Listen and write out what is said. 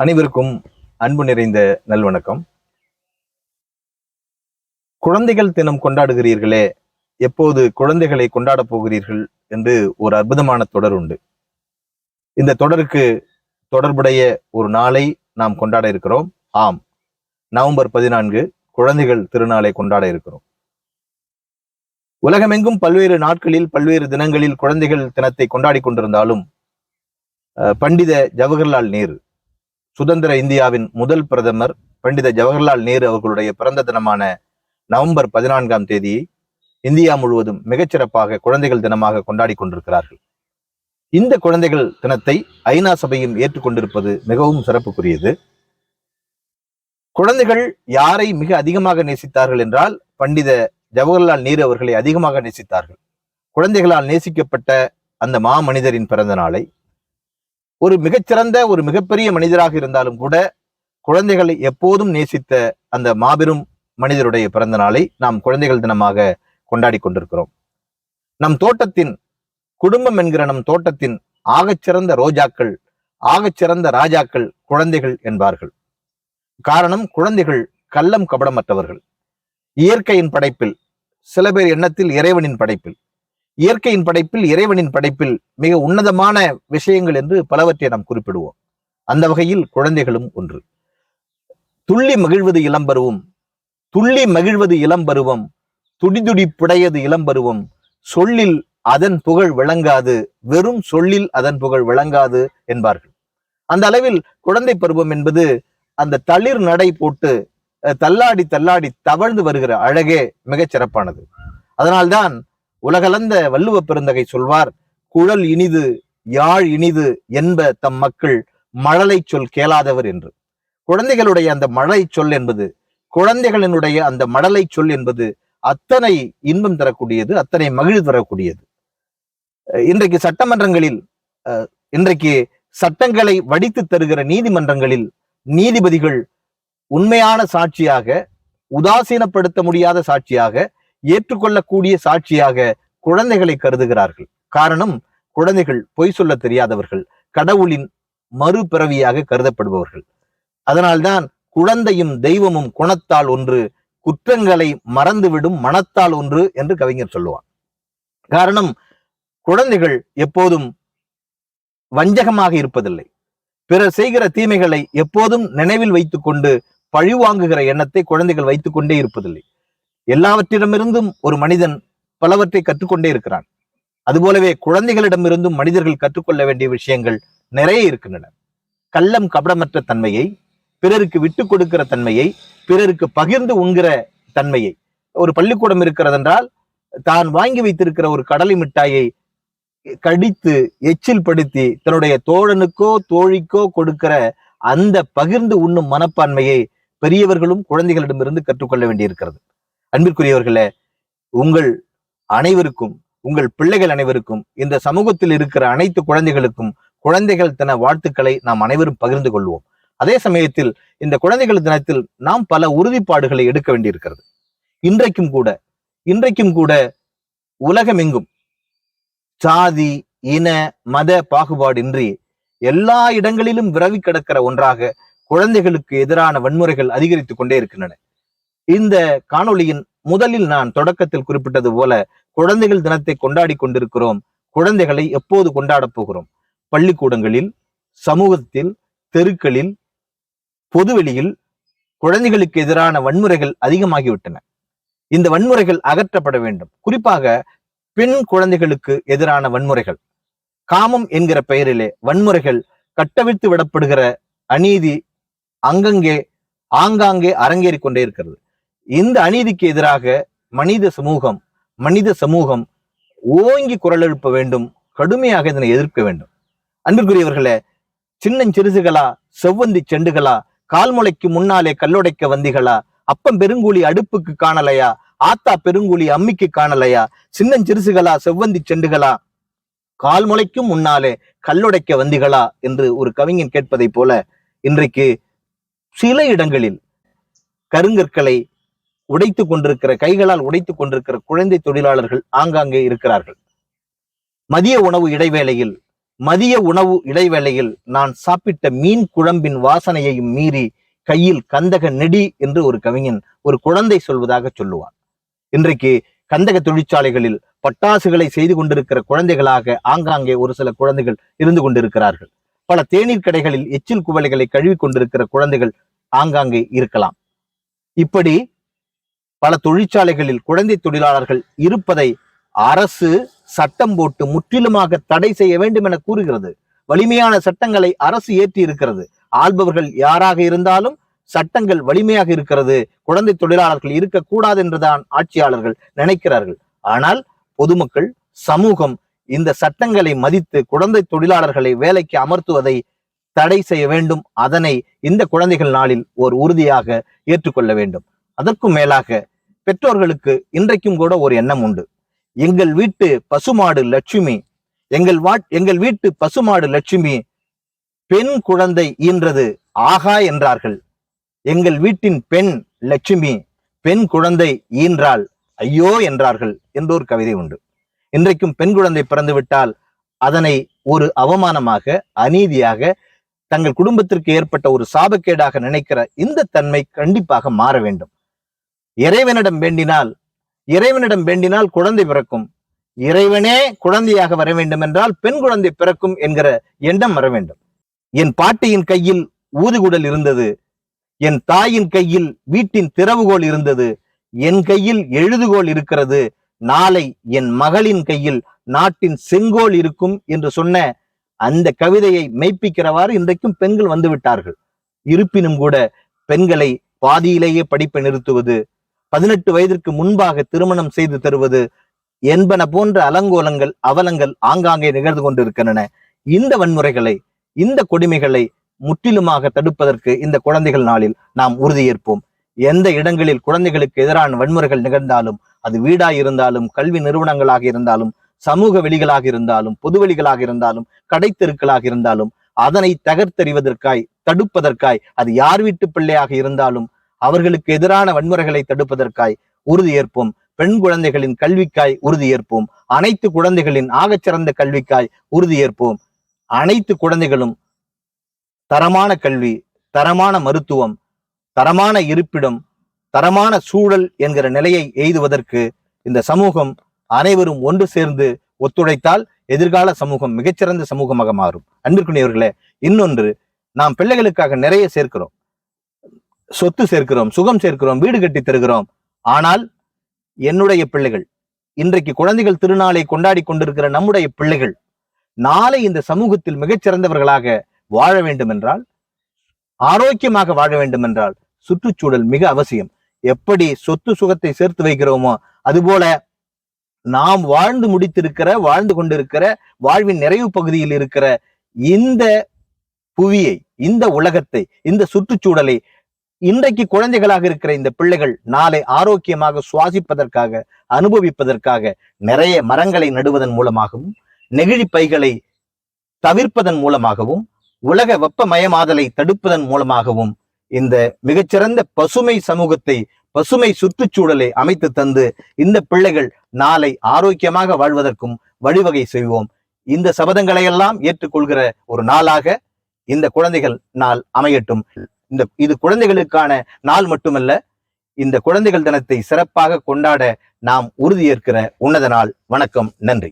அனைவருக்கும் அன்பு நிறைந்த நல்வணக்கம். குழந்தைகள் தினம் கொண்டாடுகிறீர்களே எப்போது குழந்தைகளை கொண்டாடப் போகிறீர்கள் என்று ஒரு அற்புதமான தொடர் உண்டு. இந்த தொடருக்கு தொடர்புடைய ஒரு நாளை நாம் கொண்டாட இருக்கிறோம். ஆம் நவம்பர் பதினான்கு குழந்தைகள் திருநாளை கொண்டாட இருக்கிறோம். உலகமெங்கும் பல்வேறு நாட்களில் பல்வேறு தினங்களில் குழந்தைகள் தினத்தை கொண்டாடி கொண்டிருந்தாலும் அஹ், பண்டித ஜவஹர்லால் நேரு சுதந்திர இந்தியாவின் முதல் பிரதமர் பண்டித ஜவஹர்லால் நேரு அவர்களுடைய பிறந்த தினமான நவம்பர் பதினான்காம் தேதியை இந்தியா முழுவதும் மிகச்சிறப்பாக குழந்தைகள் தினமாக கொண்டாடி கொண்டிருக்கிறார்கள். இந்த குழந்தைகள் தினத்தை ஐநா சபையும் ஏற்றுக்கொண்டிருப்பது மிகவும் சிறப்புக்குரியது. குழந்தைகள் யாரை மிக அதிகமாக நேசித்தார்கள் என்றால் பண்டித ஜவஹர்லால் நேரு அவர்களை அதிகமாக நேசித்தார்கள். குழந்தைகளால் நேசிக்கப்பட்ட அந்த மாமனிதரின் பிறந்த நாளை ஒரு மிகச்சிறந்த ஒரு மிகப்பெரிய மனிதராக இருந்தாலும் கூட குழந்தைகளை எப்போதும் நேசித்த அந்த மாபெரும் மனிதருடைய பிறந்த நாளை நாம் குழந்தைகள் தினமாக கொண்டாடி கொண்டிருக்கிறோம். நம் தோட்டத்தின் குடும்பம் என்கிற நம் தோட்டத்தின் ஆகச்சிறந்த ரோஜாக்கள் ஆகச்சிறந்த ராஜாக்கள் குழந்தைகள் என்பார்கள். காரணம் குழந்தைகள் கள்ளம் கபடமற்றவர்கள். இயற்கையின் படைப்பில் சில பேர் எண்ணத்தில் இறைவனின் படைப்பில். இயற்கையின் படைப்பில் இறைவனின் படைப்பில் மிக உன்னதமான விஷயங்கள் என்று பலவற்றை நாம் குறிப்பிடுவோம். அந்த வகையில் குழந்தைகளும் ஒன்று. துள்ளி மகிழ்வது இளம்பருவம் துள்ளி மகிழ்வது இளம்பருவம் துடிதுடிப்புடையது இளம்பருவம் சொல்லில் அதன் புகழ் விளங்காது வெறும் சொல்லில் அதன் புகழ் விளங்காது என்பார்கள். அந்த அளவில் குழந்தை பருவம் என்பது அந்த தளிர் நடை போட்டு அஹ், தள்ளாடி தள்ளாடி தவழ்ந்து வருகிற அழகே மிகச் சிறப்பானது. அதனால்தான் உலகளந்த வள்ளுவ பெருந்தகை சொல்வார் குழல் இனிது யாழ் இனிது என்ப தம் மக்கள் மழலை சொல் கேளாதவர் என்று. குழந்தைகளுடைய அந்த மழலை சொல் என்பது குழந்தைகளினுடைய அந்த மடலை சொல் என்பது அத்தனை இன்பம் தரக்கூடியது அத்தனை மகிழ்வு தரக்கூடியது. அஹ் இன்றைக்கு சட்டமன்றங்களில் அஹ், இன்றைக்கு சட்டங்களை வடித்து தருகிற நீதிமன்றங்களில் நீதிபதிகள் உண்மையான சாட்சியாக உதாசீனப்படுத்த முடியாத சாட்சியாக ஏற்றுக்கொள்ளக்கூடிய சாட்சியாக குழந்தைகளை கருதுகிறார்கள். காரணம் குழந்தைகள் பொய் சொல்ல தெரியாதவர்கள் கடவுளின் மறுபிறவியாக கருதப்படுபவர்கள். அதனால்தான் குழந்தையும் தெய்வமும் குணத்தால் ஒன்று குற்றங்களை மறந்துவிடும் மனத்தால் ஒன்று என்று கவிஞர் சொல்லுவார். காரணம் குழந்தைகள் எப்போதும் வஞ்சகமாக இருப்பதில்லை. பிறர் செய்கிற தீமைகளை எப்போதும் நினைவில் வைத்துக்கொண்டு பழிவாங்குகிற எண்ணத்தை குழந்தைகள் வைத்துக்கொண்டே இருப்பதில்லை. எல்லாவற்றிடமிருந்தும் ஒரு மனிதன் பலவற்றை கற்றுக்கொண்டே இருக்கிறான். அதுபோலவே குழந்தைகளிடமிருந்தும் மனிதர்கள் கற்றுக்கொள்ள வேண்டிய விஷயங்கள் நிறைய இருக்கின்றன. கள்ளம் கபடமற்ற தன்மையை பிறருக்கு விட்டு கொடுக்கிற தன்மையை பிறருக்கு பகிர்ந்து உண்கிற தன்மையை. ஒரு பள்ளிக்கூடம் இருக்கிறதென்றால் தான் வாங்கி வைத்திருக்கிற ஒரு கடலை மிட்டாயை கடித்து எச்சில் படுத்தி தன்னுடைய தோழனுக்கோ தோழிக்கோ கொடுக்கிற அந்த பகிர்ந்து உண்ணும் மனப்பான்மையை பெரியவர்களும் குழந்தைகளிடமிருந்து கற்றுக்கொள்ள வேண்டியிருக்கிறது. அன்பிற்குரியவர்களே உங்கள் அனைவருக்கும் உங்கள் பிள்ளைகள் அனைவருக்கும் இந்த சமூகத்தில் இருக்கிற அனைத்து குழந்தைகளுக்கும் குழந்தைகள் தின வாழ்த்துக்களை நாம் அனைவரும் பகிர்ந்து கொள்வோம். அதே சமயத்தில் இந்த குழந்தைகள் தினத்தில் நாம் பல உறுதிப்பாடுகளை எடுக்க வேண்டியிருக்கிறது. இன்றைக்கும் கூட இன்றைக்கும் கூட உலகமெங்கும் சாதி இன மத பாகுபாடின்றி எல்லா இடங்களிலும் விரவி கிடக்கிற ஒன்றாக குழந்தைகளுக்கு எதிரான வன்முறைகள் அதிகரித்துக் கொண்டே இருக்கின்றன. இந்த காணொளியின் முதலில் நான் தொடக்கத்தில் குறிப்பிட்டது போல குழந்தைகள் தினத்தை கொண்டாடி கொண்டிருக்கிறோம். குழந்தைகளை எப்போது கொண்டாடப் போகிறோம்? பள்ளிக்கூடங்களில் சமூகத்தில் தெருக்களில் பொதுவெளியில் குழந்தைகளுக்கு எதிரான வன்முறைகள் அதிகமாகிவிட்டன. இந்த வன்முறைகள் அகற்றப்பட வேண்டும். குறிப்பாக பெண் குழந்தைகளுக்கு எதிரான வன்முறைகள். காமம் என்கிற பெயரிலே வன்முறைகள் கட்டவிழ்த்து விடப்படுகிற அநீதி அங்கங்கே ஆங்காங்கே அரங்கேறிக் கொண்டே இருக்கிறது. இந்த அநீதிக்கு எதிராக மனித சமூகம் மனித சமூகம் ஓங்கி குரல் எழுப்ப வேண்டும் கடுமையாக இதனை எதிர்க்க வேண்டும். அன்பிற்குரியவர்களே சின்னஞ்சிறுசுகளா செவ்வந்தி செண்டுகளா கால்முளைக்கு முன்னாலே கல்லுடைக்க வந்திகளா அப்பம் பெருங்குழி அடுப்புக்கு காணலையா ஆத்தா பெருங்குழி அம்மிக்கு காணலையா சின்னஞ்சிறுசுகளா செவ்வந்தி செண்டுகளா கால்முளைக்கும் முன்னாலே கல்லுடைக்க வந்திகளா என்று ஒரு கவிஞன் கேட்பதைப் போல இன்றைக்கு சில இடங்களில் கருங்கற்களை உடைத்துக் கொண்டிருக்கிற கைகளால் உடைத்துக் கொண்டிருக்கிற குழந்தை தொழிலாளர்கள் ஆங்காங்கே இருக்கிறார்கள். மதிய உணவு இடைவேளையில் மதிய உணவு இடைவேளையில் நான் சாப்பிட்ட மீன் குழம்பின் வாசனையையும் மீறி கையில் கந்தக நெடி என்று ஒரு கவிஞன் ஒரு குழந்தை சொல்வதாக சொல்லுவான். இன்றைக்கு கந்தக தொழிற்சாலைகளில் பட்டாசுகளை செய்து கொண்டிருக்கிற குழந்தைகளாக ஆங்காங்கே ஒரு சில குழந்தைகள் இருந்து கொண்டிருக்கிறார்கள். பல தேநீர் கடைகளில் எச்சில் குவளைகளை கழுவி கொண்டிருக்கிற குழந்தைகள் ஆங்காங்கே இருக்கலாம். இப்படி பல தொழிற்சாலைகளில் குழந்தை தொழிலாளர்கள் இருப்பதை அரசு சட்டம் போட்டு முற்றிலுமாக தடை செய்ய வேண்டும் என கூறுகிறது. வலிமையான சட்டங்களை அரசு ஏற்றி இருக்கிறது ஆள்பவர்கள் யாராக இருந்தாலும் சட்டங்கள் வலிமையாக இருக்கிறது. குழந்தை தொழிலாளர்கள் இருக்கக்கூடாது என்றுதான் ஆட்சியாளர்கள் நினைக்கிறார்கள். ஆனால் பொதுமக்கள் சமூகம் இந்த சட்டங்களை மதித்து குழந்தை தொழிலாளர்களை வேலைக்கு அமர்த்துவதை தடை செய்ய வேண்டும். அதனை இந்த குழந்தைகள் நாளில் ஒரு உறுதியாக ஏற்றுக்கொள்ள வேண்டும். அதற்கும் மேலாக பெற்றோர்களுக்கு இன்றைக்கும் கூட ஒரு எண்ணம் உண்டு. எங்கள் வீட்டு பசுமாடு லட்சுமி எங்கள் வா எங்கள் வீட்டு பசுமாடு லட்சுமி பெண் குழந்தை ஈன்றது ஆகா என்றார்கள். எங்கள் வீட்டின் பெண் லட்சுமி பெண் குழந்தை ஈன்றால் ஐயோ என்றார்கள் என்றொரு கவிதை உண்டு. இன்றைக்கும் பெண் குழந்தை பிறந்துவிட்டால் அதனை ஒரு அவமானமாக அநீதியாக தங்கள் குடும்பத்திற்கு ஏற்பட்ட ஒரு சாபக்கேடாக நினைக்கிற இந்த தன்மை கண்டிப்பாக மாற வேண்டும். இறைவனிடம் வேண்டினால் இறைவனிடம் வேண்டினால் குழந்தை பிறக்கும். இறைவனே குழந்தையாக வர வேண்டும் என்றால் பெண் குழந்தை பிறக்கும் என்கிற எண்ணம் வர வேண்டும். என் பாட்டியின் கையில் ஊதுகுடல் இருந்தது. என் தாயின் கையில் வீட்டின் திறவுகோல் இருந்தது. என் கையில் எழுதுகோல் இருக்கிறது. நாளை என் மகளின் கையில் நாட்டின் செங்கோல் இருக்கும் என்று சொன்ன அந்த கவிதையை மெய்ப்பிக்கிறவாறு இன்றைக்கும் பெண்கள் வந்து விட்டார்கள் இருப்பினும் கூட பெண்களை பாதியிலேயே படிப்பை நிறுத்துவது பதினெட்டு வயதிற்கு முன்பாக திருமணம் செய்து தருவது என்பன போன்ற அலங்கோலங்கள் அவலங்கள் ஆங்காங்கே நிகழ்ந்து கொண்டிருக்கின்றன. இந்த வன்முறைகளை இந்த கொடுமைகளை முற்றிலுமாக தடுப்பதற்கு இந்த குழந்தைகள் நாளில் நாம் உறுதியேற்போம். எந்த இடங்களில் குழந்தைகளுக்கு எதிரான வன்முறைகள் நிகழ்ந்தாலும் அது வீடாக இருந்தாலும் கல்வி நிறுவனங்களாக இருந்தாலும் சமூக வெளிகளாக இருந்தாலும் பொதுவெளிகளாக இருந்தாலும் கடைத்தெருக்களாக இருந்தாலும் அதனை தகர்த்தெறிவதற்காய் தடுப்பதற்காய் அது யார் வீட்டு பிள்ளையாக இருந்தாலும் அவர்களுக்கு எதிரான வன்முறைகளை தடுப்பதற்காய் உறுதியேற்போம் பெண் குழந்தைகளின் கல்விக்காய் உறுதியேற்போம் அனைத்து குழந்தைகளின் ஆகச்சிறந்த கல்விக்காய் உறுதியேற்போம் அனைத்து குழந்தைகளும் தரமான கல்வி தரமான மருத்துவம் தரமான இருப்பிடம் தரமான சூழல் என்கிற நிலையை எய்துவதற்கு இந்த சமூகம் அனைவரும் ஒன்று சேர்ந்து ஒத்துழைத்தால் எதிர்கால சமூகம் மிகச்சிறந்த சமூகமாக மாறும். அன்பிற்குரியவர்களே இன்னொன்று நாம் பிள்ளைகளுக்காக நிறைய சேர்க்கிறோம். சொத்து சேர்க்கிறோம் சுகம் சேர்க்கிறோம் வீடு கட்டி தருகிறோம். ஆனால் என்னுடைய பிள்ளைகள் இன்றைக்கு குழந்தைகள் திருநாளை கொண்டாடி கொண்டிருக்கிற நம்முடைய பிள்ளைகள் நாளை இந்த சமூகத்தில் மிகச்சிறந்தவர்களாக வாழ வேண்டும் என்றால் ஆரோக்கியமாக வாழ வேண்டும் என்றால் சுற்றுச்சூழல் மிக அவசியம். எப்படி சொத்து சுகத்தை சேர்த்து வைக்கிறோமோ அதுபோல நாம் வாழ்ந்து முடித்திருக்கிற வாழ்ந்து கொண்டிருக்கிற வாழ்வின் நிறைவு பகுதியில் இருக்கிற இந்த புவியை இந்த உலகத்தை இந்த சுற்றுச்சூழலை இன்றைக்கு குழந்தைகளாக இருக்கிற இந்த பிள்ளைகள் நாளை ஆரோக்கியமாக சுவாசிப்பதற்காக அனுபவிப்பதற்காக நிறைய மரங்களை நடுவதன் மூலமாகவும் நெகிழி பைகளை தவிர்ப்பதன் மூலமாகவும் உலக வெப்பமயமாதலை தடுப்பதன் மூலமாகவும் இந்த மிகச்சிறந்த பசுமை சமூகத்தை பசுமை சுற்றுச்சூழலை அமைத்து தந்து இந்த பிள்ளைகள் நாளை ஆரோக்கியமாக வாழ்வதற்கும் வழிவகை செய்வோம். இந்த சபதங்களை எல்லாம் ஏற்றுக்கொள்கிற ஒரு நாளாக இந்த குழந்தைகள் நாள் அமையட்டும். இந்த இது குழந்தைகளுக்கான நாள் மட்டுமல்ல இந்த குழந்தைகள் தினத்தை சிறப்பாக கொண்டாட நாம் உறுதியேற்கிற உன்னத நாள். வணக்கம் நன்றி.